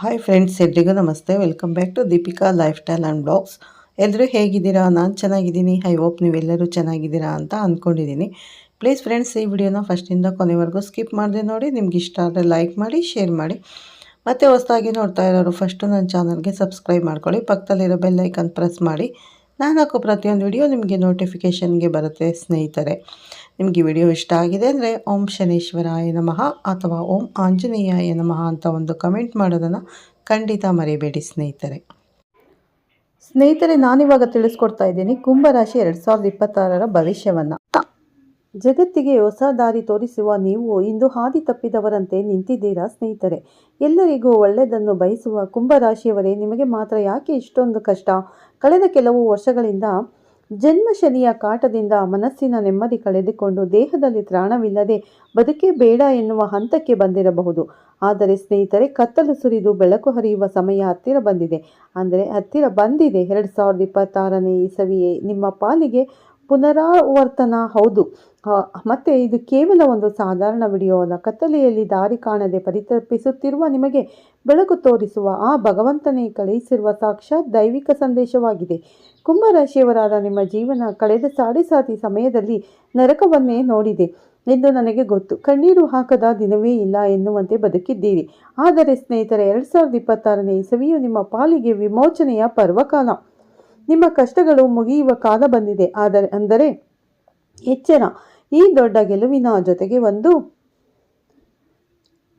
Hi friends ಎಲ್ರಿಗೂ ನಮಸ್ತೆ. Welcome back to Deepika lifestyle and blogs ಎಲ್ಲರೂ ಹೇಗಿದ್ದೀರಾ? ನಾನು ಚೆನ್ನಾಗಿದ್ದೀನಿ. ಐ ಹೋಪ್ ನೀವೆಲ್ಲರೂ ಚೆನ್ನಾಗಿದ್ದೀರಾ ಅಂತ ಅಂದ್ಕೊಂಡಿದ್ದೀನಿ ಪ್ಲೀಸ್ ಫ್ರೆಂಡ್ಸ್ ಈ ವಿಡಿಯೋನ ಫಸ್ಟಿಂದ ಕೊನೆವರೆಗೂ ಸ್ಕಿಪ್ ಮಾಡಿದೆ ನೋಡಿ. ನಿಮ್ಗೆ ಇಷ್ಟ ಆದರೆ ಲೈಕ್ ಮಾಡಿ ಶೇರ್ ಮಾಡಿ. ಮತ್ತು ಹೊಸದಾಗಿ ನೋಡ್ತಾ ಇರೋರು ಫಸ್ಟು ನನ್ನ ಚಾನಲ್ಗೆ ಸಬ್ಸ್ಕ್ರೈಬ್ ಮಾಡ್ಕೊಳ್ಳಿ. ಪಕ್ಕದಲ್ಲಿರೋ ಬೆಲ್ ಐಕನ್ ಪ್ರೆಸ್ ಮಾಡಿ. ನಾನು ಹಾಕೋ ಪ್ರತಿಯೊಂದು ವಿಡಿಯೋ ನಿಮಗೆ ನೋಟಿಫಿಕೇಷನ್ಗೆ ಬರುತ್ತೆ ಸ್ನೇಹಿತರೆ. ನಿಮಗೆ ವಿಡಿಯೋ ಇಷ್ಟ ಆಗಿದೆ ಅಂದರೆ ಓಂ ಶನೇಶ್ವರಾಯ ನಮಃ ಅಥವಾ ಓಂ ಆಂಜನೇಯಾಯ ನಮಃ ಅಂತ ಒಂದು ಕಮೆಂಟ್ ಮಾಡೋದನ್ನು ಖಂಡಿತ ಮರೆಯಬೇಡಿ ಸ್ನೇಹಿತರೆ. ಸ್ನೇಹಿತರೆ, ನಾನಿವಾಗ ತಿಳಿಸ್ಕೊಡ್ತಾ ಇದ್ದೀನಿ ಕುಂಭರಾಶಿ ಎರಡು ಸಾವಿರದ ಇಪ್ಪತ್ತಾರರ ಭವಿಷ್ಯವನ್ನು. ಜಗತ್ತಿಗೆ ಹೊಸ ದಾರಿ ತೋರಿಸುವ ನೀವು ಇಂದು ಹಾದಿ ತಪ್ಪಿದವರಂತೆ ನಿಂತಿದ್ದೀರಾ ಸ್ನೇಹಿತರೆ? ಎಲ್ಲರಿಗೂ ಒಳ್ಳೆಯದನ್ನು ಬಯಸುವ ಕುಂಭರಾಶಿಯವರೇ, ನಿಮಗೆ ಮಾತ್ರ ಯಾಕೆ ಇಷ್ಟೊಂದು ಕಷ್ಟ? ಕಳೆದ ಕೆಲವು ವರ್ಷಗಳಿಂದ ಜನ್ಮ ಶನಿಯ ಕಾಟದಿಂದ ಮನಸ್ಸಿನ ನೆಮ್ಮದಿ ಕಳೆದುಕೊಂಡು ದೇಹದಲ್ಲಿ ತ್ರಾಣವಿಲ್ಲದೆ ಬದುಕೇ ಬೇಡ ಎನ್ನುವ ಹಂತಕ್ಕೆ ಬಂದಿರಬಹುದು. ಆದರೆ ಸ್ನೇಹಿತರೆ, ಕತ್ತಲು ಸುರಿದು ಬೆಳಕು ಹರಿಯುವ ಸಮಯ ಹತ್ತಿರ ಬಂದಿದೆ. ಅಂದರೆ ಹತ್ತಿರ ಬಂದಿದೆ. ಎರಡು ಸಾವಿರದ ಇಪ್ಪತ್ತಾರನೇ ಇಸವಿಯೇ ನಿಮ್ಮ ಪಾಲಿಗೆ ಪುನರಾವರ್ತನ, ಹೌದು. ಮತ್ತೆ ಇದು ಕೇವಲ ಒಂದು ಸಾಧಾರಣ ವಿಡಿಯೋ ಅಲ್ಲ. ಕತ್ತಲೆಯಲ್ಲಿ ದಾರಿ ಕಾಣದೆ ಪರಿತಪಿಸುತ್ತಿರುವ ನಿಮಗೆ ಬೆಳಕು ತೋರಿಸುವ ಆ ಭಗವಂತನೇ ಕಳುಹಿಸಿರುವ ಸಾಕ್ಷಾತ್ ದೈವಿಕ ಸಂದೇಶವಾಗಿದೆ. ಕುಂಭರಾಶಿಯವರಾದ ನಿಮ್ಮ ಜೀವನ ಕಳೆದ ಸಾಡಿ ಸಾತಿ ಸಮಯದಲ್ಲಿ ನರಕವನ್ನೇ ನೋಡಿದೆ. ಎಂದು ನನಗೆ ಗೊತ್ತು. ಕಣ್ಣೀರು ಹಾಕದ ದಿನವೇ ಇಲ್ಲ ಎನ್ನುವಂತೆ ಬದುಕಿದ್ದೀರಿ. ಆದರೆ ಸ್ನೇಹಿತರೆ, ಎರಡು ಸಾವಿರದ ಇಪ್ಪತ್ತಾರನೇ ಇಸವಿಯು ನಿಮ್ಮ ಪಾಲಿಗೆ ವಿಮೋಚನೆಯ ಪರ್ವಕಾಲ. ನಿಮ್ಮ ಕಷ್ಟಗಳು ಮುಗಿಯುವ ಕಾಲ ಬಂದಿದೆ. ಆದರೆ, ಅಂದರೆ, ಎಚ್ಚರ. ಈ ದೊಡ್ಡ ಗೆಲುವಿನ ಜೊತೆಗೆ ಒಂದು,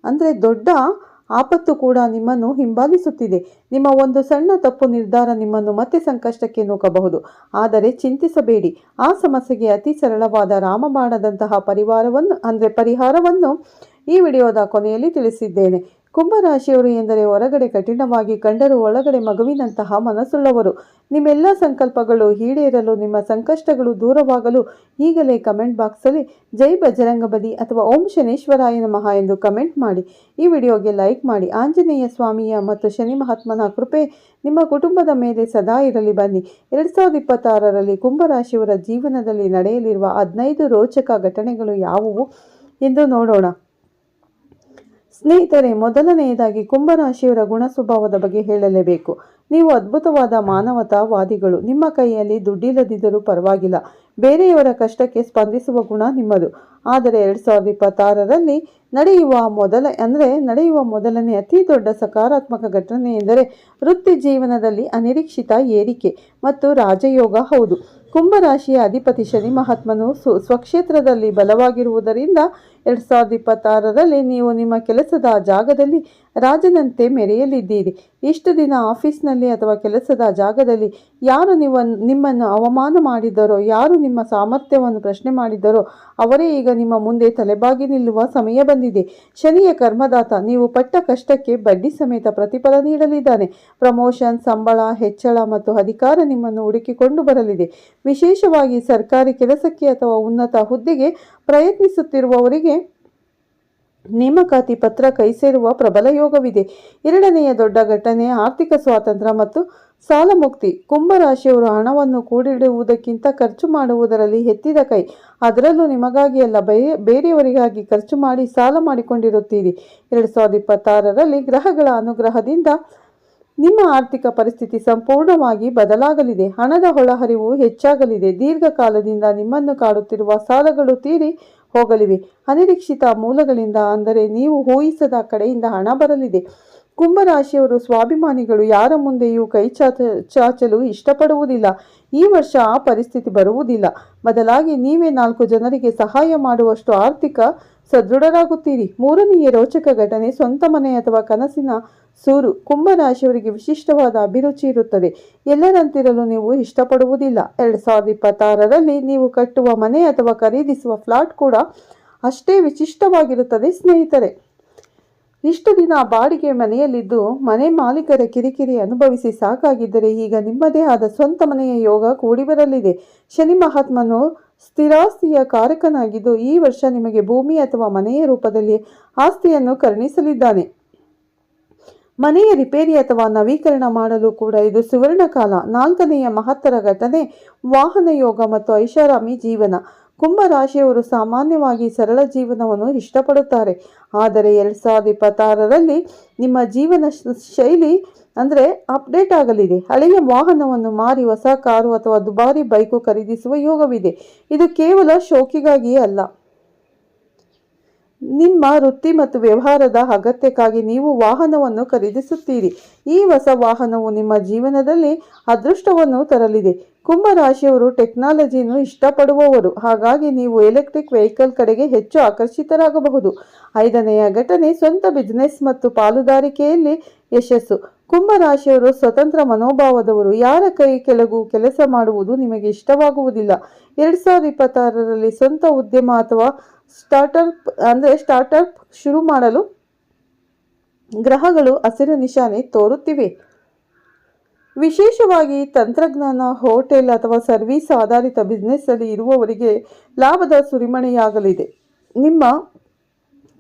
ಅಂದರೆ, ದೊಡ್ಡ ಆಪತ್ತು ಕೂಡ ನಿಮ್ಮನ್ನು ಹಿಂಬಾಲಿಸುತ್ತಿದೆ. ನಿಮ್ಮ ಒಂದು ಸಣ್ಣ ತಪ್ಪು ನಿರ್ಧಾರ ನಿಮ್ಮನ್ನು ಮತ್ತೆ ಸಂಕಷ್ಟಕ್ಕೆ ನೂಕಬಹುದು. ಆದರೆ, ಚಿಂತಿಸಬೇಡಿ. ಆ ಸಮಸ್ಯೆಗೆ ಅತಿ ಸರಳವಾದ ರಾಮಬಾಣದಂತಹ ಪರಿವಾರವನ್ನು, ಅಂದರೆ, ಪರಿಹಾರವನ್ನು ಈ ವಿಡಿಯೋದ ಕೊನೆಯಲ್ಲಿ ತಿಳಿಸಿದ್ದೇನೆ. ಕುಂಭರಾಶಿಯವರು ಎಂದರೆ ಹೊರಗಡೆ ಕಠಿಣವಾಗಿ ಕಂಡರೂ ಒಳಗಡೆ ಮಗುವಿನಂತಹ ಮನಸ್ಸುಳ್ಳವರು. ನಿಮ್ಮೆಲ್ಲ ಸಂಕಲ್ಪಗಳು ಈಡೇರಲು, ನಿಮ್ಮ ಸಂಕಷ್ಟಗಳು ದೂರವಾಗಲು ಈಗಲೇ ಕಮೆಂಟ್ ಬಾಕ್ಸಲ್ಲಿ ಜೈ ಬಜರಂಗಬಲಿ ಅಥವಾ ಓಂ ಶನೇಶ್ವರಾಯ ನಮಃ ಎಂದು ಕಮೆಂಟ್ ಮಾಡಿ. ಈ ವಿಡಿಯೋಗೆ ಲೈಕ್ ಮಾಡಿ. ಆಂಜನೇಯ ಸ್ವಾಮಿಯ ಮತ್ತು ಶನಿ ಮಹಾತ್ಮನ ಕೃಪೆ ನಿಮ್ಮ ಕುಟುಂಬದ ಮೇಲೆ ಸದಾ ಇರಲಿ. ಬನ್ನಿ. ಎರಡು ಸಾವಿರದ ಇಪ್ಪತ್ತಾರರಲ್ಲಿ ಕುಂಭರಾಶಿಯವರ ಜೀವನದಲ್ಲಿ ನಡೆಯಲಿರುವ ಹದಿನೈದು ರೋಚಕ ಘಟನೆಗಳು ಯಾವುವು ಎಂದು ನೋಡೋಣ. ಸ್ನೇಹಿತರೆ, ಮೊದಲನೆಯದಾಗಿ ಕುಂಭರಾಶಿಯವರ ಗುಣ ಸ್ವಭಾವದ ಬಗ್ಗೆ ಹೇಳಲೇಬೇಕು. ನೀವು ಅದ್ಭುತವಾದ ಮಾನವತಾವಾದಿಗಳು. ನಿಮ್ಮ ಕೈಯಲ್ಲಿ ದುಡ್ಡಿಲ್ಲದಿದ್ದರೂ ಪರವಾಗಿಲ್ಲ. ಬೇರೆಯವರ ಕಷ್ಟಕ್ಕೆ ಸ್ಪಂದಿಸುವ ಗುಣ ನಿಮ್ಮದು. ಆದರೆ ಎರಡು ಸಾವಿರದ ಇಪ್ಪತ್ತಾರರಲ್ಲಿ ನಡೆಯುವ ಮೊದಲ, ಅಂದರೆ ನಡೆಯುವ ಮೊದಲನೇ ಅತಿ ದೊಡ್ಡ ಸಕಾರಾತ್ಮಕ ಘಟನೆ ಎಂದರೆ ವೃತ್ತಿ ಜೀವನದಲ್ಲಿ ಅನಿರೀಕ್ಷಿತ ಏರಿಕೆ ಮತ್ತು ರಾಜಯೋಗ. ಹೌದು, ಕುಂಭರಾಶಿಯ ಅಧಿಪತಿ ಶನಿ ಮಹಾತ್ಮನು ಸ್ವಕ್ಷೇತ್ರದಲ್ಲಿ ಬಲವಾಗಿರುವುದರಿಂದ ಎರಡು ಸಾವಿರದ ಇಪ್ಪತ್ತಾರರಲ್ಲಿ ನೀವು ನಿಮ್ಮ ಕೆಲಸದ ಜಾಗದಲ್ಲಿ ರಾಜನಂತೆ ಮೆರೆಯಲಿದ್ದೀರಿ. ಇಷ್ಟು ದಿನ ಆಫೀಸ್ನಲ್ಲಿ ಅಥವಾ ಕೆಲಸದ ಜಾಗದಲ್ಲಿ ಯಾರು ನೀವು ನಿಮ್ಮನ್ನು ಅವಮಾನ ಮಾಡಿದ್ದರೋ ಯಾರು ನಿಮ್ಮ ಸಾಮರ್ಥ್ಯವನ್ನು ಪ್ರಶ್ನೆ ಮಾಡಿದ್ದರೋ ಅವರೇ ಈಗ ನಿಮ್ಮ ಮುಂದೆ ತಲೆಬಾಗಿ ನಿಲ್ಲುವ ಸಮಯ ಬಂದಿದೆ. ಶನಿಯ ಕರ್ಮದಾತ, ನೀವು ಪಟ್ಟ ಕಷ್ಟಕ್ಕೆ ಬಡ್ಡಿ ಸಮೇತ ಪ್ರತಿಫಲ ನೀಡಲಿದ್ದಾನೆ. ಪ್ರಮೋಷನ್, ಸಂಬಳ, ಹೆಚ್ಚಳ ಮತ್ತು ಅಧಿಕಾರ ನಿಮ್ಮನ್ನು ಹುಡುಕಿಕೊಂಡು ಬರಲಿದೆ. ವಿಶೇಷವಾಗಿ ಸರ್ಕಾರಿ ಕೆಲಸಕ್ಕೆ ಅಥವಾ ಉನ್ನತ ಹುದ್ದೆಗೆ ಪ್ರಯತ್ನಿಸುತ್ತಿರುವವರಿಗೆ ನೇಮಕಾತಿ ಪತ್ರ ಕೈ ಸೇರುವ ಪ್ರಬಲ ಯೋಗವಿದೆ. ಎರಡನೆಯ ದೊಡ್ಡ ಘಟನೆ, ಆರ್ಥಿಕ ಸ್ವಾತಂತ್ರ್ಯ ಮತ್ತು ಸಾಲ ಮುಕ್ತಿ. ಕುಂಭರಾಶಿಯವರು ಹಣವನ್ನು ಕೂಡಿಡುವುದಕ್ಕಿಂತ ಖರ್ಚು ಮಾಡುವುದರಲ್ಲಿ ಎತ್ತಿದ ಕೈ. ಅದರಲ್ಲೂ ನಿಮಗಾಗಿ ಅಲ್ಲ ಬೇರೆ ಬೇರೆಯವರಿಗಾಗಿ ಖರ್ಚು ಮಾಡಿ ಸಾಲ ಮಾಡಿಕೊಂಡಿರುತ್ತೀರಿ. ಎರಡು ಸಾವಿರದ ಇಪ್ಪತ್ತಾರರಲ್ಲಿ ಗ್ರಹಗಳ ಅನುಗ್ರಹದಿಂದ ನಿಮ್ಮ ಆರ್ಥಿಕ ಪರಿಸ್ಥಿತಿ ಸಂಪೂರ್ಣವಾಗಿ ಬದಲಾಗಲಿದೆ. ಹಣದ ಹೊಳಹರಿವು ಹೆಚ್ಚಾಗಲಿದೆ. ದೀರ್ಘಕಾಲದಿಂದ ನಿಮ್ಮನ್ನು ಕಾಡುತ್ತಿರುವ ಸಾಲಗಳು ತೀರಿ ಹೋಗಲಿವೆ. ಅನಿರೀಕ್ಷಿತ ಮೂಲಗಳಿಂದ ಅಂದರೆ ನೀವು ಊಹಿಸದ ಕಡೆಯಿಂದ ಹಣ ಬರಲಿದೆ. ಕುಂಭರಾಶಿಯವರು ಸ್ವಾಭಿಮಾನಿಗಳು, ಯಾರ ಮುಂದೆಯೂ ಕೈ ಚಾಚ, ಚಾಚಲು ಇಷ್ಟಪಡುವುದಿಲ್ಲ. ಈ ವರ್ಷ ಆ ಪರಿಸ್ಥಿತಿ ಬರುವುದಿಲ್ಲ. ಬದಲಾಗಿ ನೀವೇ ನಾಲ್ಕು ಜನರಿಗೆ ಸಹಾಯ ಮಾಡುವಷ್ಟು ಆರ್ಥಿಕ ಸದೃಢರಾಗುತ್ತೀರಿ. ಮೂರನೆಯ ರೋಚಕ ಘಟನೆ ಸ್ವಂತ ಮನೆ ಅಥವಾ ಕನಸಿನ ಸೂರು ಕುಂಭರಾಶಿಯವರಿಗೆ ವಿಶಿಷ್ಟವಾದ ಅಭಿರುಚಿ ಇರುತ್ತದೆ. ಎಲ್ಲರಂತಿರಲು ನೀವು ಇಷ್ಟಪಡುವುದಿಲ್ಲ. ಎರಡು ಸಾವಿರದ ಇಪ್ಪತ್ತಾರರಲ್ಲಿ ನೀವು ಕಟ್ಟುವ ಮನೆ ಅಥವಾ ಖರೀದಿಸುವ ಫ್ಲಾಟ್ ಕೂಡ ಅಷ್ಟೇ ವಿಶಿಷ್ಟವಾಗಿರುತ್ತದೆ, ಸ್ನೇಹಿತರೆ. ಇಷ್ಟು ದಿನ ಬಾಡಿಗೆ ಮನೆಯಲ್ಲಿದ್ದು ಮನೆ ಮಾಲೀಕರ ಕಿರಿಕಿರಿ ಅನುಭವಿಸಿ ಸಾಕಾಗಿದ್ದರೆ ಈಗ ನಿಮ್ಮದೇ ಆದ ಸ್ವಂತ ಮನೆಯ ಯೋಗ ಕೂಡಿ ಬರಲಿದೆ. ಶನಿ ಮಹಾತ್ಮನು ಸ್ಥಿರಾಸ್ತಿಯ ಕಾರಕನಾಗಿದ್ದು ಈ ವರ್ಷ ನಿಮಗೆ ಭೂಮಿ ಅಥವಾ ಮನೆಯ ರೂಪದಲ್ಲಿ ಆಸ್ತಿಯನ್ನು ಕರುಣಿಸಲಿದ್ದಾನೆ. ಮನೆಯ ರಿಪೇರಿ ಅಥವಾ ನವೀಕರಣ ಮಾಡಲು ಕೂಡ ಇದು ಸುವರ್ಣ ಕಾಲ ನಾಲ್ಕನೆಯ ಮಹತ್ತರ ಘಟನೆ ವಾಹನ ಯೋಗ ಮತ್ತು ಐಷಾರಾಮಿ ಜೀವನ. ಕುಂಭ ರಾಶಿಯವರು ಸಾಮಾನ್ಯವಾಗಿ ಸರಳ ಜೀವನವನ್ನು ಇಷ್ಟಪಡುತ್ತಾರೆ. ಆದರೆ ಎರಡು ಸಾವಿರದ ಇಪ್ಪತ್ತಾರರಲ್ಲಿ ನಿಮ್ಮ ಜೀವನ ಶೈಲಿ ಅಂದರೆ ಅಪ್ಡೇಟ್ ಆಗಲಿದೆ. ಹಳೆಯ ವಾಹನವನ್ನು ಮಾರಿ ಹೊಸ ಕಾರು ಅಥವಾ ದುಬಾರಿ ಬೈಕು ಖರೀದಿಸುವ ಯೋಗವಿದೆ. ಇದು ಕೇವಲ ಶೋಕಿಗಾಗಿಯೇ ಅಲ್ಲ. ನಿಮ್ಮ ವೃತ್ತಿ ಮತ್ತು ವ್ಯವಹಾರದ ಅಗತ್ಯಕ್ಕಾಗಿ ನೀವು ವಾಹನವನ್ನು ಖರೀದಿಸುತ್ತೀರಿ. ಈ ಹೊಸ ವಾಹನವು ನಿಮ್ಮ ಜೀವನದಲ್ಲಿ ಅದೃಷ್ಟವನ್ನು ತರಲಿದೆ. ಕುಂಭ ರಾಶಿಯವರು ಟೆಕ್ನಾಲಜಿಯನ್ನು ಇಷ್ಟಪಡುವವರು. ಹಾಗಾಗಿ ನೀವು ಎಲೆಕ್ಟ್ರಿಕ್ ವೆಹಿಕಲ್ ಕಡೆಗೆ ಹೆಚ್ಚು ಆಕರ್ಷಿತರಾಗಬಹುದು. ಐದನೆಯ ಘಟನೆ, ಸ್ವಂತ ಬಿಸ್ನೆಸ್ ಮತ್ತು ಪಾಲುದಾರಿಕೆಯಲ್ಲಿ ಯಶಸ್ಸು. ಕುಂಭ ರಾಶಿಯವರು ಸ್ವತಂತ್ರ ಮನೋಭಾವದವರು. ಯಾರ ಕೈ ಕೆಳಗು ಕೆಲಸ ಮಾಡುವುದು ನಿಮಗೆ ಇಷ್ಟವಾಗುವುದಿಲ್ಲ. ಎರಡು ಸಾವಿರದ ಇಪ್ಪತ್ತಾರರಲ್ಲಿ ಸ್ವಂತ ಉದ್ಯಮ ಅಥವಾ ಸ್ಟಾರ್ಟಪ್ ಅಂದರೆ ಸ್ಟಾರ್ಟಪ್ ಶುರು ಮಾಡಲು ಗ್ರಹಗಳು ಹಸಿರು ನಿಶಾನೆ ತೋರುತ್ತಿವೆ. ವಿಶೇಷವಾಗಿ ತಂತ್ರಜ್ಞಾನ ಹೋಟೆಲ್ ಅಥವಾ ಸರ್ವಿಸ್ ಆಧಾರಿತ ಬಿಸ್ನೆಸ್ಸಲ್ಲಿ ಇರುವವರಿಗೆ ಲಾಭದ ಸುರಿಮಣೆಯಾಗಲಿದೆ ನಿಮ್ಮ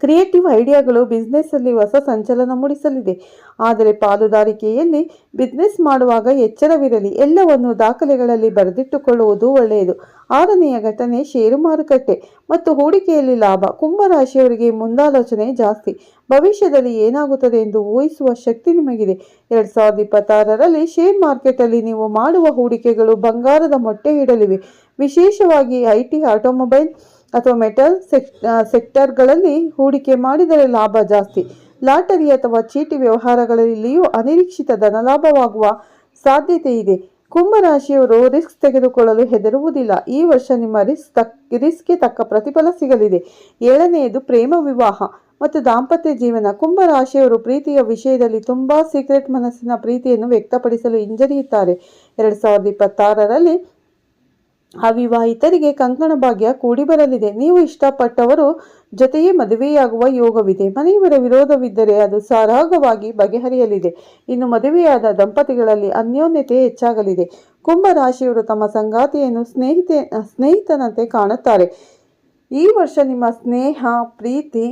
ಕ್ರಿಯೇಟಿವ್ ಐಡಿಯಾಗಳು ಬಿಸ್ನೆಸ್ಸಲ್ಲಿ ಹೊಸ ಸಂಚಲನ ಮೂಡಿಸಲಿದೆ. ಆದರೆ ಪಾಲುದಾರಿಕೆಯಲ್ಲಿ ಬಿಸ್ನೆಸ್ ಮಾಡುವಾಗ ಎಚ್ಚರವಿರಲಿ, ಎಲ್ಲವನ್ನು ದಾಖಲೆಗಳಲ್ಲಿ ಬರೆದಿಟ್ಟುಕೊಳ್ಳುವುದು ಒಳ್ಳೆಯದು. ಆರನೆಯ ಘಟನೆ ಷೇರು ಮಾರುಕಟ್ಟೆ ಮತ್ತು ಹೂಡಿಕೆಯಲ್ಲಿ ಲಾಭ. ಕುಂಭರಾಶಿಯವರಿಗೆ ಮುಂದಾಲೋಚನೆ ಜಾಸ್ತಿ. ಭವಿಷ್ಯದಲ್ಲಿ ಏನಾಗುತ್ತದೆ ಎಂದು ಊಹಿಸುವ ಶಕ್ತಿ ನಿಮಗಿದೆ. ಎರಡು ಸಾವಿರದ ಇಪ್ಪತ್ತಾರರಲ್ಲಿ ಶೇರ್ ಮಾರ್ಕೆಟಲ್ಲಿ ನೀವು ಮಾಡುವ ಹೂಡಿಕೆಗಳು ಬಂಗಾರದ ಮೊಟ್ಟೆ ಇಡಲಿವೆ. ವಿಶೇಷವಾಗಿ ಐಟಿ ಆಟೋಮೊಬೈಲ್ ಅಥವಾ ಮೆಟಲ್ ಸೆಕ್ ಸೆಕ್ಟರ್ಗಳಲ್ಲಿ ಹೂಡಿಕೆ ಮಾಡಿದರೆ ಲಾಭ ಜಾಸ್ತಿ. ಲಾಟರಿ ಅಥವಾ ಚೀಟಿ ವ್ಯವಹಾರಗಳಲ್ಲಿಯೂ ಅನಿರೀಕ್ಷಿತ ಧನಲಾಭವಾಗುವ ಸಾಧ್ಯತೆ ಇದೆ. ಕುಂಭರಾಶಿಯವರು ರಿಸ್ಕ್ ತೆಗೆದುಕೊಳ್ಳಲು ಹೆದರುವುದಿಲ್ಲ. ಈ ವರ್ಷ ನಿಮ್ಮ ರಿಸ್ಕ್ ತಕ್, ರಿಸ್ಕ್ಗೆ ತಕ್ಕ ಪ್ರತಿಫಲ ಸಿಗಲಿದೆ. ಏಳನೆಯದು ಪ್ರೇಮ ವಿವಾಹ. ಮತ್ತು ದಾಂಪತ್ಯ ಜೀವನ. ಕುಂಭರಾಶಿಯವರು ಪ್ರೀತಿಯ ವಿಷಯದಲ್ಲಿ ತುಂಬ ಸೀಕ್ರೆಟ್ ಮನಸ್ಸಿನ ಪ್ರೀತಿಯನ್ನು ವ್ಯಕ್ತಪಡಿಸಲು ಹಿಂಜರಿಯುತ್ತಾರೆ. ಎರಡು ಸಾವಿರದ ಇಪ್ಪತ್ತಾರರಲ್ಲಿ ಅವಿವಾಹಿತರಿಗೆ ಕಂಕಣ ಭಾಗ್ಯ ಕೂಡಿ ಬರಲಿದೆ. ನೀವು ಇಷ್ಟಪಟ್ಟವರು ಜೊತೆಯೇ ಮದುವೆಯಾಗುವ ಯೋಗವಿದೆ. ಮನೆಯವರ ವಿರೋಧವಿದ್ದರೆ ಅದು ಸರಾಗವಾಗಿ ಬಗೆಹರಿಯಲಿದೆ. ಇನ್ನು ಮದುವೆಯಾದ ದಂಪತಿಗಳಲ್ಲಿ ಅನ್ಯೋನ್ಯತೆ ಹೆಚ್ಚಾಗಲಿದೆ. ಕುಂಭ ರಾಶಿಯವರು ತಮ್ಮ ಸಂಗಾತಿಯನ್ನು ಸ್ನೇಹಿತೆ, ಸ್ನೇಹಿತನಂತೆ ಕಾಣುತ್ತಾರೆ. ಈ ವರ್ಷ ನಿಮ್ಮ ಸ್ನೇಹ, ಪ್ರೀತಿ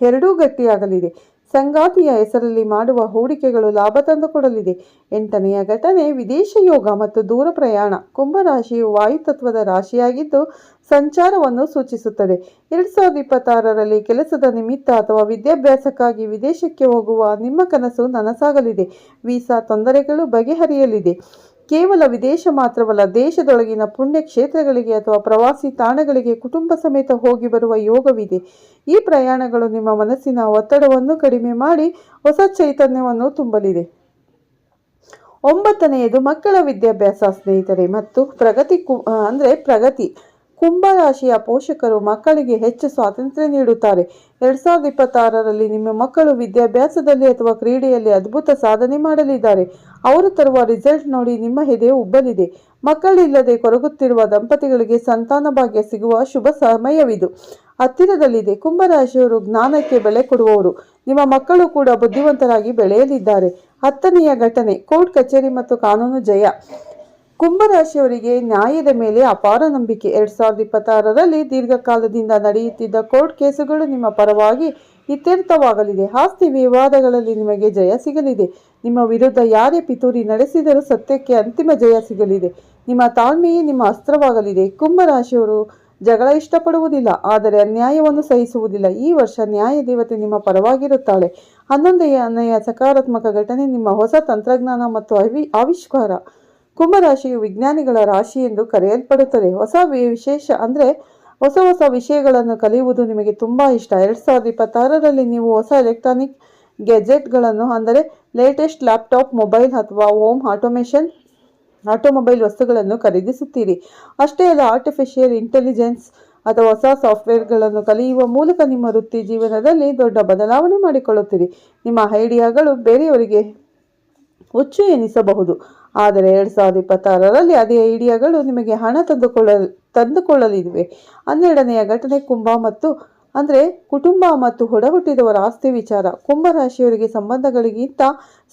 ಎರಡೂ ಗಟ್ಟಿಯಾಗಲಿದೆ. ಸಂಗಾತಿಯ ಹೆಸರಲ್ಲಿ ಮಾಡುವ ಹೂಡಿಕೆಗಳು ಲಾಭ ತಂದುಕೊಡಲಿದೆ. ಎಂಟನೆಯ ಘಟನೆ, ವಿದೇಶ ಯೋಗ ಮತ್ತು ದೂರ ಪ್ರಯಾಣ. ಕುಂಭರಾಶಿಯು ವಾಯುತತ್ವದ ರಾಶಿಯಾಗಿದ್ದು, ಸಂಚಾರವನ್ನು ಸೂಚಿಸುತ್ತದೆ. ಎರಡು ಸಾವಿರದ ಇಪ್ಪತ್ತಾರರಲ್ಲಿ ಕೆಲಸದ ನಿಮಿತ್ತ ಅಥವಾ ವಿದ್ಯಾಭ್ಯಾಸಕ್ಕಾಗಿ ವಿದೇಶಕ್ಕೆ ಹೋಗುವ ನಿಮ್ಮ ಕನಸು ನನಸಾಗಲಿದೆ. ವೀಸಾ ತೊಂದರೆಗಳು ಬಗೆಹರಿಯಲಿದೆ. ಕೇವಲ ವಿದೇಶ ಮಾತ್ರವಲ್ಲ, ದೇಶದೊಳಗಿನ ಪುಣ್ಯ ಕ್ಷೇತ್ರಗಳಿಗೆ ಅಥವಾ ಪ್ರವಾಸಿ ತಾಣಗಳಿಗೆ ಕುಟುಂಬ ಸಮೇತ ಹೋಗಿ ಬರುವ ಯೋಗವಿದೆ. ಈ ಪ್ರಯಾಣಗಳು ನಿಮ್ಮ ಮನಸ್ಸಿನ ಒತ್ತಡವನ್ನು ಕಡಿಮೆ ಮಾಡಿ ಹೊಸ ಚೈತನ್ಯವನ್ನು ತುಂಬಲಿದೆ. ಒಂಬತ್ತನೆಯದು ಮಕ್ಕಳ ವಿದ್ಯಾಭ್ಯಾಸ, ಸ್ನೇಹಿತರೆ, ಮತ್ತು ಪ್ರಗತಿ ಕು ಅಂದರೆ ಪ್ರಗತಿ. ಕುಂಭರಾಶಿಯ ಪೋಷಕರು ಮಕ್ಕಳಿಗೆ ಹೆಚ್ಚು ಸ್ವಾತಂತ್ರ್ಯ ನೀಡುತ್ತಾರೆ. ಎರಡ್ ಸಾವಿರದ ಇಪ್ಪತ್ತಾರರಲ್ಲಿ ನಿಮ್ಮ ಮಕ್ಕಳು ವಿದ್ಯಾಭ್ಯಾಸದಲ್ಲಿ ಅಥವಾ ಕ್ರೀಡೆಯಲ್ಲಿ ಅದ್ಭುತ ಸಾಧನೆ ಮಾಡಲಿದ್ದಾರೆ. ಅವರು ತರುವ ರಿಸಲ್ಟ್ ನೋಡಿ ನಿಮ್ಮ ಹೆದೆ ಉಬ್ಬಲಿದೆ. ಮಕ್ಕಳಿಲ್ಲದೆ ಕೊರಗುತ್ತಿರುವ ದಂಪತಿಗಳಿಗೆ ಸಂತಾನ ಭಾಗ್ಯ ಸಿಗುವ ಶುಭ ಸಮಯವಿದು. ಹತ್ತಿರದಲ್ಲಿದೆ. ಕುಂಭರಾಶಿಯವರು ಜ್ಞಾನಕ್ಕೆ ಬೆಲೆ ಕೊಡುವವರು. ನಿಮ್ಮ ಮಕ್ಕಳು ಕೂಡ ಬುದ್ಧಿವಂತರಾಗಿ ಬೆಳೆಯಲಿದ್ದಾರೆ. ಹತ್ತನೆಯ ಘಟನೆ. ಕೋರ್ಟ್ ಕಚೇರಿ ಮತ್ತು ಕಾನೂನು ಜಯ. ಕುಂಭರಾಶಿಯವರಿಗೆ ನ್ಯಾಯದ ಮೇಲೆ ಅಪಾರ ನಂಬಿಕೆ. ಎರಡ್ ಸಾವಿರದ ಇಪ್ಪತ್ತಾರರಲ್ಲಿ ದೀರ್ಘಕಾಲದಿಂದ ನಡೆಯುತ್ತಿದ್ದ ಕೋರ್ಟ್ ಕೇಸುಗಳು ನಿಮ್ಮ ಪರವಾಗಿ ಇತ್ಯರ್ಥವಾಗಲಿದೆ. ಆಸ್ತಿ ವಿವಾದಗಳಲ್ಲಿ ನಿಮಗೆ ಜಯ ಸಿಗಲಿದೆ. ನಿಮ್ಮ ವಿರುದ್ಧ ಯಾರೇ ಪಿತೂರಿ ನಡೆಸಿದರೂ ಸತ್ಯಕ್ಕೆ ಅಂತಿಮ ಜಯ ಸಿಗಲಿದೆ. ನಿಮ್ಮ ತಾಳ್ಮೆಯೇ ನಿಮ್ಮ ಅಸ್ತ್ರವಾಗಲಿದೆ. ಕುಂಭರಾಶಿಯವರು ಜಗಳ ಇಷ್ಟಪಡುವುದಿಲ್ಲ, ಆದರೆ ಅನ್ಯಾಯವನ್ನು ಸಹಿಸುವುದಿಲ್ಲ. ಈ ವರ್ಷ ನ್ಯಾಯ ದೇವತೆ ನಿಮ್ಮ ಪರವಾಗಿರುತ್ತಾಳೆ. ಹನ್ನೊಂದನೆಯ ಸಕಾರಾತ್ಮಕ ಘಟನೆ ನಿಮ್ಮ ಹೊಸ ತಂತ್ರಜ್ಞಾನ ಮತ್ತು ಅವಿ ಆವಿಷ್ಕಾರ. ಕುಂಭರಾಶಿಯು ವಿಜ್ಞಾನಿಗಳ ರಾಶಿ ಎಂದು ಕರೆಯಲ್ಪಡುತ್ತದೆ. ಹೊಸ ವಿಶೇಷ ಅಂದರೆ ಹೊಸ ಹೊಸ ವಿಷಯಗಳನ್ನು ಕಲಿಯುವುದು ನಿಮಗೆ ತುಂಬ ಇಷ್ಟ. ಎರಡು ಸಾವಿರದ ಇಪ್ಪತ್ತಾರರಲ್ಲಿ ನೀವು ಹೊಸ ಎಲೆಕ್ಟ್ರಾನಿಕ್ ಗೆಜೆಟ್ಗಳನ್ನು ಅಂದರೆ ಲೇಟೆಸ್ಟ್ ಲ್ಯಾಪ್ಟಾಪ್, ಮೊಬೈಲ್ ಅಥವಾ ಹೋಮ್ ಆಟೋಮೇಷನ್, ಆಟೋಮೊಬೈಲ್ ವಸ್ತುಗಳನ್ನು ಖರೀದಿಸುತ್ತೀರಿ. ಅಷ್ಟೇ ಅಲ್ಲ, ಆರ್ಟಿಫಿಷಿಯಲ್ ಇಂಟೆಲಿಜೆನ್ಸ್ ಅಥವಾ ಹೊಸ ಸಾಫ್ಟ್ವೇರ್ಗಳನ್ನು ಕಲಿಯುವ ಮೂಲಕ ನಿಮ್ಮ ವೃತ್ತಿ ಜೀವನದಲ್ಲಿ ದೊಡ್ಡ ಬದಲಾವಣೆ ಮಾಡಿಕೊಳ್ಳುತ್ತೀರಿ. ನಿಮ್ಮ ಐಡಿಯಾಗಳು ಬೇರೆಯವರಿಗೆ ಹುಚ್ಚು ಎನಿಸಬಹುದು. ಆದರೆ ಎರಡು ಸಾವಿರದ ಇಪ್ಪತ್ತಾರರಲ್ಲಿ ಅದೇ ಐಡಿಯಾಗಳು ನಿಮಗೆ ಹಣ ತಂದುಕೊಳ್ಳಲು ತಂದುಕೊಳ್ಳಲಿವೆ. ಹನ್ನೆರಡನೆಯ ಘಟನೆ ಕುಂಭ ಮತ್ತು, ಅಂದರೆ ಕುಟುಂಬ ಮತ್ತು ಹೊಡಹುಟ್ಟಿದವರ ಆಸ್ತಿ ವಿಚಾರ. ಕುಂಭ ರಾಶಿಯವರಿಗೆ ಸಂಬಂಧಗಳಿಗಿಂತ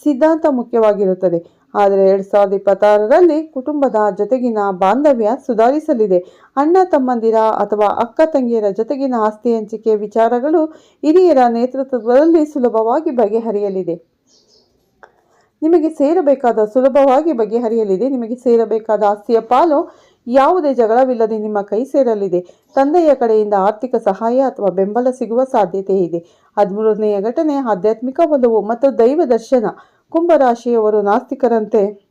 ಸಿದ್ಧಾಂತ ಮುಖ್ಯವಾಗಿರುತ್ತದೆ. ಆದರೆ ಎರಡು ಸಾವಿರದ ಇಪ್ಪತ್ತಾರರಲ್ಲಿ ಕುಟುಂಬದ ಜೊತೆಗಿನ ಬಾಂಧವ್ಯ ಸುಧಾರಿಸಲಿದೆ. ಅಣ್ಣ ತಮ್ಮಂದಿರ ಅಥವಾ ಅಕ್ಕ ತಂಗಿಯರ ಜೊತೆಗಿನ ಆಸ್ತಿ ಹಂಚಿಕೆ ವಿಚಾರಗಳು ಹಿರಿಯರ ನೇತೃತ್ವದಲ್ಲಿ ಸುಲಭವಾಗಿ ಬಗೆಹರಿಯಲಿದೆ. ನಿಮಗೆ ಸೇರಬೇಕಾದ ಸುಲಭವಾಗಿ ಬಗೆಹರಿಯಲಿದೆ. ನಿಮಗೆ ಸೇರಬೇಕಾದ ಆಸ್ತಿಯ ಪಾಲು ಯಾವುದೇ ಜಗಳವಿಲ್ಲದೆ ನಿಮ್ಮ ಕೈ ಸೇರಲಿದೆ. ತಂದೆಯ ಕಡೆಯಿಂದ ಆರ್ಥಿಕ ಸಹಾಯ ಅಥವಾ ಬೆಂಬಲ ಸಿಗುವ ಸಾಧ್ಯತೆ ಇದೆ. ಹದಿಮೂರನೆಯ ಘಟನೆ ಆಧ್ಯಾತ್ಮಿಕ ಒಲವು ಮತ್ತು ದೈವ ದರ್ಶನ ಕುಂಭರಾಶಿಯವರು ನಾಸ್ತಿಕರಂತೆ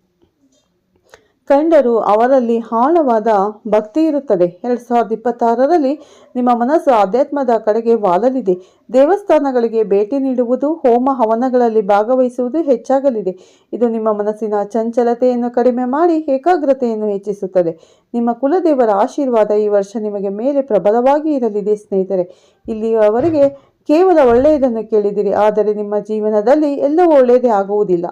ಕಂಡರೂ ಅವರಲ್ಲಿ ಆಳವಾದ ಭಕ್ತಿ ಇರುತ್ತದೆ. ಎರಡು ಸಾವಿರದ ಇಪ್ಪತ್ತಾರರಲ್ಲಿ ನಿಮ್ಮ ಮನಸ್ಸು ಆಧ್ಯಾತ್ಮದ ಕಡೆಗೆ ವಾಲಲಿದೆ. ದೇವಸ್ಥಾನಗಳಿಗೆ ಭೇಟಿ ನೀಡುವುದು, ಹೋಮ ಹವನಗಳಲ್ಲಿ ಭಾಗವಹಿಸುವುದು ಹೆಚ್ಚಾಗಲಿದೆ. ಇದು ನಿಮ್ಮ ಮನಸ್ಸಿನ ಚಂಚಲತೆಯನ್ನು ಕಡಿಮೆ ಮಾಡಿ ಏಕಾಗ್ರತೆಯನ್ನು ಹೆಚ್ಚಿಸುತ್ತದೆ. ನಿಮ್ಮ ಕುಲದೇವರ ಆಶೀರ್ವಾದ ಈ ವರ್ಷ ನಿಮಗೆ ಮೇಲೆ ಪ್ರಬಲವಾಗಿ ಇರಲಿದೆ ಸ್ನೇಹಿತರೆ. ಇಲ್ಲಿಯವರೆಗೆ ಕೇವಲ ಒಳ್ಳೆಯದನ್ನು ಕೇಳಿದಿರಿ, ಆದರೆ ನಿಮ್ಮ ಜೀವನದಲ್ಲಿ ಎಲ್ಲವೂ ಒಳ್ಳೆಯದೇ ಆಗುವುದಿಲ್ಲ.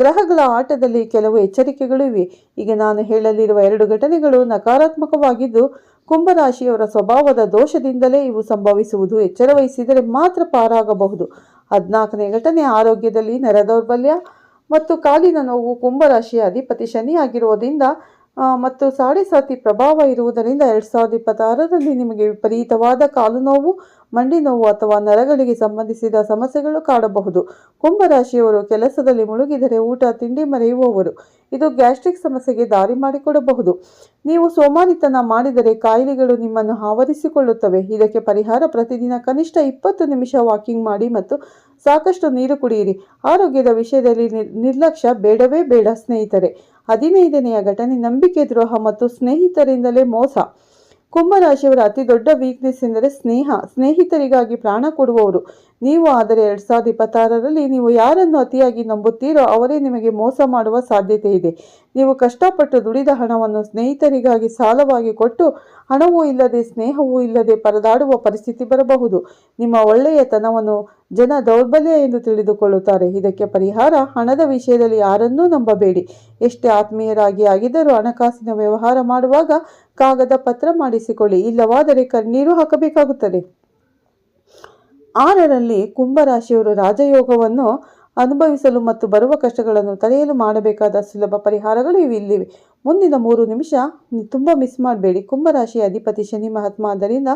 ಗ್ರಹಗಳ ಆಟದಲ್ಲಿ ಕೆಲವು ಎಚ್ಚರಿಕೆಗಳು ಇವೆ. ಈಗ ನಾನು ಹೇಳಲಿರುವ ಎರಡು ಘಟನೆಗಳು ನಕಾರಾತ್ಮಕವಾಗಿದ್ದು, ಕುಂಭರಾಶಿಯವರ ಸ್ವಭಾವದ ದೋಷದಿಂದಲೇ ಇವು ಸಂಭವಿಸುವುದು ಎಚ್ಚರ ವಹಿಸಿದರೆ ಮಾತ್ರ ಪಾರಾಗಬಹುದು. ಹದಿನಾಲ್ಕನೇ ಘಟನೆ, ಆರೋಗ್ಯದಲ್ಲಿ ನರದೌರ್ಬಲ್ಯ ಮತ್ತು ಕಾಲಿನ ನೋವು ಕುಂಭರಾಶಿಯ ಅಧಿಪತಿ ಶನಿ ಆಗಿರುವುದರಿಂದ ಮತ್ತು ಸಾಡೆ ಸಾತಿ ಪ್ರಭಾವ ಇರುವುದರಿಂದ ಎರಡು ಸಾವಿರದ ಇಪ್ಪತ್ತಾರರಲ್ಲಿ ನಿಮಗೆ ವಿಪರೀತವಾದ ಕಾಲು ನೋವು ಮಂಡಿ ನೋವು ಅಥವಾ ನರಗಳಿಗೆ ಸಂಬಂಧಿಸಿದ ಸಮಸ್ಯೆಗಳು ಕಾಡಬಹುದು. ಕುಂಭರಾಶಿಯವರು ಕೆಲಸದಲ್ಲಿ ಮುಳುಗಿದರೆ ಊಟ, ತಿಂಡಿ ಮರೆಯುವವರು ಇದು ಗ್ಯಾಸ್ಟ್ರಿಕ್ ಸಮಸ್ಯೆಗೆ ದಾರಿ ಮಾಡಿಕೊಡಬಹುದು. ನೀವು ಸೋಮಾರಿತನ ಮಾಡಿದರೆ ಕಾಯಿಲೆಗಳು ನಿಮ್ಮನ್ನು ಆವರಿಸಿಕೊಳ್ಳುತ್ತವೆ. ಇದಕ್ಕೆ ಪರಿಹಾರ ಪ್ರತಿದಿನ ಕನಿಷ್ಠ ಇಪ್ಪತ್ತು ನಿಮಿಷ ವಾಕಿಂಗ್ ಮಾಡಿ ಮತ್ತು ಸಾಕಷ್ಟು ನೀರು ಕುಡಿಯಿರಿ. ಆರೋಗ್ಯದ ವಿಷಯದಲ್ಲಿ ನಿರ್- ನಿರ್ಲಕ್ಷ್ಯ ಬೇಡವೇ ಬೇಡ ಸ್ನೇಹಿತರೆ. ಹದಿನೈದನೆಯ ಘಟನೆ ನಂಬಿಕೆ ದ್ರೋಹ ಮತ್ತು ಸ್ನೇಹಿತರಿಂದಲೇ ಮೋಸ. ಕುಂಭರಾಶಿಯವರ ಅತಿ ದೊಡ್ಡ ವೀಕ್ನೆಸ್ ಎಂದರೆ ಸ್ನೇಹ. ಸ್ನೇಹಿತರಿಗಾಗಿ ಪ್ರಾಣ ಕೊಡುವವರು. ನೀವು ಆದರೆ ಎರಡು ಸಾವಿರದ ಇಪ್ಪತ್ತಾರರಲ್ಲಿ ನೀವು ಯಾರನ್ನು ಅತಿಯಾಗಿ ನಂಬುತ್ತೀರೋ ಅವರೇ ನಿಮಗೆ ಮೋಸ ಮಾಡುವ ಸಾಧ್ಯತೆ ಇದೆ. ನೀವು ಕಷ್ಟಪಟ್ಟು ದುಡಿದ ಹಣವನ್ನು ಸ್ನೇಹಿತರಿಗಾಗಿ ಸಾಲವಾಗಿ ಕೊಟ್ಟು ಹಣವೂ ಇಲ್ಲದೆ ಸ್ನೇಹವೂ ಇಲ್ಲದೆ ಪರದಾಡುವ ಪರಿಸ್ಥಿತಿ ಬರಬಹುದು. ನಿಮ್ಮ ಒಳ್ಳೆಯತನವನ್ನು ಜನ ದೌರ್ಬಲ್ಯ ಎಂದು ತಿಳಿದುಕೊಳ್ಳುತ್ತಾರೆ. ಇದಕ್ಕೆ ಪರಿಹಾರ ಹಣದ ವಿಷಯದಲ್ಲಿ ಯಾರನ್ನೂ ನಂಬಬೇಡಿ. ಎಷ್ಟೇ ಆತ್ಮೀಯರಾಗಿ ಆಗಿದ್ದರೂ ಹಣಕಾಸಿನ ವ್ಯವಹಾರ ಮಾಡುವಾಗ ಕಾಗದ ಪತ್ರ ಮಾಡಿಸಿಕೊಳ್ಳಿ. ಇಲ್ಲವಾದರೆ ಕಣ್ಣೀರು ಹಾಕಬೇಕಾಗುತ್ತದೆ. ಆರರಲ್ಲಿ ಕುಂಭರಾಶಿಯವರು ರಾಜಯೋಗವನ್ನು ಅನುಭವಿಸಲು ಮತ್ತು ಬರುವ ಕಷ್ಟಗಳನ್ನು ತಡೆಯಲು ಮಾಡಬೇಕಾದ ಸುಲಭ ಪರಿಹಾರಗಳು ಇಲ್ಲಿವೆ. ಮುಂದಿನ ಮೂರು ನಿಮಿಷ ತುಂಬ ಮಿಸ್ ಮಾಡಬೇಡಿ. ಕುಂಭರಾಶಿಯ ಅಧಿಪತಿ ಶನಿ ಮಹಾತ್ಮ ಆದ್ದರಿಂದ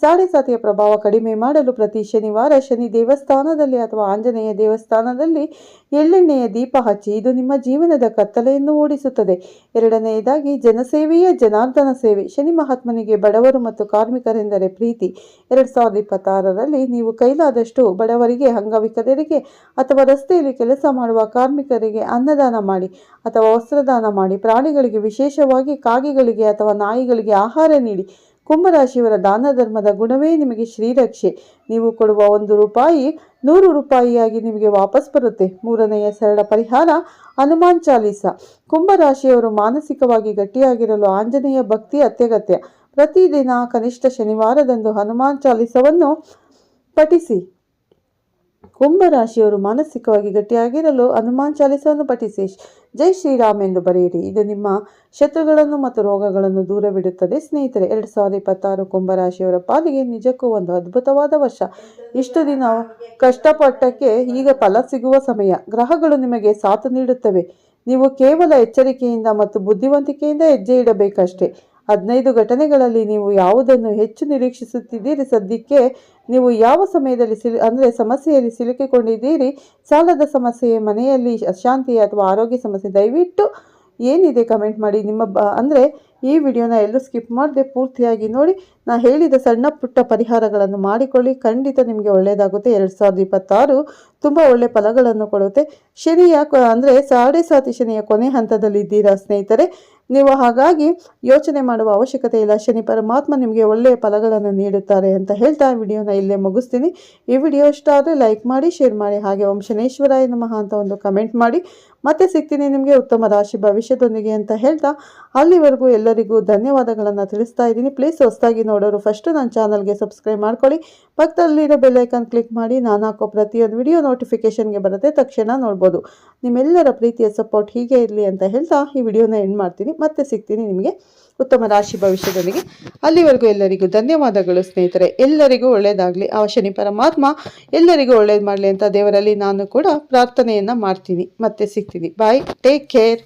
ಸಾತಿಯ ಪ್ರಭಾವ ಕಡಿಮೆ ಮಾಡಲು ಪ್ರತಿ ಶನಿವಾರ ಶನಿ ದೇವಸ್ಥಾನದಲ್ಲಿ ಅಥವಾ ಆಂಜನೇಯ ದೇವಸ್ಥಾನದಲ್ಲಿ ಎಳ್ಳೆಣ್ಣೆಯ ದೀಪ ಹಚ್ಚಿ ಇದು ನಿಮ್ಮ ಜೀವನದ ಕತ್ತಲೆಯನ್ನು ಓಡಿಸುತ್ತದೆ. ಎರಡನೆಯದಾಗಿ ಜನಸೇವೆಯೇ ಜನಾರ್ದನ ಸೇವೆ. ಶನಿ ಮಹಾತ್ಮನಿಗೆ ಬಡವರು ಮತ್ತು ಕಾರ್ಮಿಕರೆಂದರೆ ಪ್ರೀತಿ. ಎರಡ್ ಸಾವಿರದ ಇಪ್ಪತ್ತಾರರಲ್ಲಿ ನೀವು ಕೈಲಾದಷ್ಟು ಬಡವರಿಗೆ, ಅಂಗವಿಕಲರಿಗೆ ಅಥವಾ ರಸ್ತೆಯಲ್ಲಿ ಕೆಲಸ ಮಾಡುವ ಕಾರ್ಮಿಕರಿಗೆ ಅನ್ನದಾನ ಮಾಡಿ ಅಥವಾ ವಸ್ತ್ರದಾನ ಮಾಡಿ ಪ್ರಾಣಿಗಳಿಗೆ ವಿಶೇಷವಾಗಿ ಕಾಗೆಗಳಿಗೆ ಅಥವಾ ನಾಯಿಗಳಿಗೆ ಆಹಾರ ನೀಡಿ. ಕುಂಭರಾಶಿಯವರ ದಾನ ಧರ್ಮದ ಗುಣವೇ ನಿಮಗೆ ಶ್ರೀರಕ್ಷೆ. ನೀವು ಕೊಡುವ ಒಂದು ರೂಪಾಯಿ ನೂರು ರೂಪಾಯಿಯಾಗಿ ನಿಮಗೆ ವಾಪಸ್ ಬರುತ್ತೆ. ಮೂರನೆಯ ಸರಳ ಪರಿಹಾರ, ಹನುಮಾನ್ ಚಾಲೀಸ. ಕುಂಭರಾಶಿಯವರು ಮಾನಸಿಕವಾಗಿ ಗಟ್ಟಿಯಾಗಿರಲು ಆಂಜನೇಯ ಭಕ್ತಿ ಅತ್ಯಗತ್ಯ. ಪ್ರತಿದಿನ ಕನಿಷ್ಠ ಶನಿವಾರದಂದು ಹನುಮಾನ್ ಚಾಲೀಸವನ್ನು ಪಠಿಸಿ. ಕುಂಭರಾಶಿಯವರು ಮಾನಸಿಕವಾಗಿ ಗಟ್ಟಿಯಾಗಿರಲು ಹನುಮಾನ್ ಚಾಲಿಸವನ್ನು ಪಠಿಸಿ. ಜೈ ಶ್ರೀರಾಮ್ ಎಂದು ಬರೆಯಿರಿ. ಇದು ನಿಮ್ಮ ಶತ್ರುಗಳನ್ನು ಮತ್ತು ರೋಗಗಳನ್ನು ದೂರವಿಡುತ್ತದೆ. ಸ್ನೇಹಿತರೆ, ಎರಡು ಸಾವಿರದ ಇಪ್ಪತ್ತಾರು ಕುಂಭರಾಶಿಯವರ ಪಾಲಿಗೆ ನಿಜಕ್ಕೂ ಒಂದು ಅದ್ಭುತವಾದ ವರ್ಷ. ಇಷ್ಟು ದಿನ ಕಷ್ಟಪಟ್ಟಕ್ಕೆ ಈಗ ಫಲ ಸಿಗುವ ಸಮಯ. ಗ್ರಹಗಳು ನಿಮಗೆ ಸಾಥ್ ನೀಡುತ್ತವೆ. ನೀವು ಕೇವಲ ಎಚ್ಚರಿಕೆಯಿಂದ ಮತ್ತು ಬುದ್ಧಿವಂತಿಕೆಯಿಂದ ಹೆಜ್ಜೆ ಇಡಬೇಕಷ್ಟೇ. ಹದಿನೈದು ಘಟನೆಗಳಲ್ಲಿ ನೀವು ಯಾವುದನ್ನು ಹೆಚ್ಚು ನಿರೀಕ್ಷಿಸುತ್ತಿದ್ದೀರಿ ಸದ್ಯಕ್ಕೆ ನೀವು ಯಾವ ಸಮಯದಲ್ಲಿ ಸಿಲು, ಅಂದರೆ ಸಮಸ್ಯೆಯಲ್ಲಿ ಸಿಲುಕಿಕೊಂಡಿದ್ದೀರಿ, ಸಾಲದ ಸಮಸ್ಯೆ, ಮನೆಯಲ್ಲಿ ಅಶಾಂತಿ ಅಥವಾ ಆರೋಗ್ಯ ಸಮಸ್ಯೆ, ದಯವಿಟ್ಟು ಏನಿದೆ ಕಮೆಂಟ್ ಮಾಡಿ. ನಿಮ್ಮ ಬ, ಅಂದರೆ ಈ ವಿಡಿಯೋನ ಎಲ್ಲೂ ಸ್ಕಿಪ್ ಮಾಡದೆ ಪೂರ್ತಿಯಾಗಿ ನೋಡಿ. ನಾ ಹೇಳಿದ ಸಣ್ಣ ಪುಟ್ಟ ಪರಿಹಾರಗಳನ್ನು ಮಾಡಿಕೊಳ್ಳಿ. ಖಂಡಿತ ನಿಮಗೆ ಒಳ್ಳೆಯದಾಗುತ್ತೆ. ಎರಡು ಸಾವಿರದ ಇಪ್ಪತ್ತಾರು ತುಂಬ ಒಳ್ಳೆಯ ಫಲಗಳನ್ನು ಕೊಡುತ್ತೆ. ಶನಿಯ ಅಂದರೆ ಸಾಡೆ ಸಾತಿ ಶನಿಯ ಕೊನೆ ಹಂತದಲ್ಲಿದ್ದೀರಾ ಸ್ನೇಹಿತರೆ. ನೀವು ಹಾಗಾಗಿ ಯೋಚನೆ ಮಾಡುವ ಅವಶ್ಯಕತೆ ಇಲ್ಲ. ಶನಿ ಪರಮಾತ್ಮ ನಿಮಗೆ ಒಳ್ಳೆಯ ಫಲಗಳನ್ನು ನೀಡುತ್ತಾರೆ ಅಂತ ಹೇಳ್ತಾ ವಿಡಿಯೋನ ಇಲ್ಲೇ ಮುಗಿಸ್ತೀನಿ. ಈ ವಿಡಿಯೋ ಇಷ್ಟ ಆದರೆ ಲೈಕ್ ಮಾಡಿ, ಶೇರ್ ಮಾಡಿ. ಹಾಗೆ ಓಂ ಶನೇಶ್ವರಾಯ ನಮಃ ಅಂತ ಒಂದು ಕಮೆಂಟ್ ಮಾಡಿ. ಮತ್ತೆ ಸಿಗ್ತೀನಿ ನಿಮಗೆ ಉತ್ತಮ ರಾಶಿ ಭವಿಷ್ಯದೊಂದಿಗೆ ಅಂತ ಹೇಳ್ತಾ ಅಲ್ಲಿವರೆಗೂ ಎಲ್ಲರಿಗೂ ಧನ್ಯವಾದಗಳನ್ನು ತಿಳಿಸ್ತಾ ಇದ್ದೀನಿ. ಪ್ಲೀಸ್ ಹೊಸದಾಗಿ ನೋಡೋರು ಫಸ್ಟು ನನ್ನ ಚಾನಲ್ಗೆ ಸಬ್ಸ್ಕ್ರೈಬ್ ಮಾಡ್ಕೊಳ್ಳಿ. ಪಕ್ಕದಲ್ಲಿರೋ ಬೆಲ್ಲೈಕನ್ ಕ್ಲಿಕ್ ಮಾಡಿ ನಾನು ಹಾಕೋ ಪ್ರತಿಯೊಂದು ವಿಡಿಯೋ ನೋಟಿಫಿಕೇಷನ್ಗೆ ಬರುತ್ತೆ. ತಕ್ಷಣ ನೋಡ್ಬೋದು. ನಿಮ್ಮೆಲ್ಲರ ಪ್ರೀತಿಯ ಸಪೋರ್ಟ್ ಹೀಗೆ ಇರಲಿ ಅಂತ ಹೇಳ್ತಾ ಈ ವಿಡಿಯೋನ ಎಂಡ್ ಮಾಡ್ತೀನಿ. ಮತ್ತೆ ಸಿಗ್ತೀನಿ ನಿಮಗೆ. ಉತ್ತಮ ರಾಶಿ ಭವಿಷ್ಯದೊಂದಿಗೆ ಅಲ್ಲಿವರೆಗೂ ಎಲ್ಲರಿಗೂ ಧನ್ಯವಾದಗಳು ಸ್ನೇಹಿತರೆ. ಎಲ್ಲರಿಗೂ ಒಳ್ಳೆಯದಾಗಲಿ ಆ ಶನಿ ಪರಮಾತ್ಮ ಎಲ್ಲರಿಗೂ ಒಳ್ಳೇದು ಮಾಡಲಿ ಅಂತ ದೇವರಲ್ಲಿ ನಾನು ಕೂಡ ಪ್ರಾರ್ಥನೆಯನ್ನು ಮಾಡ್ತೀನಿ. ಮತ್ತೆ ಸಿಗ್ತೀನಿ. Bye take care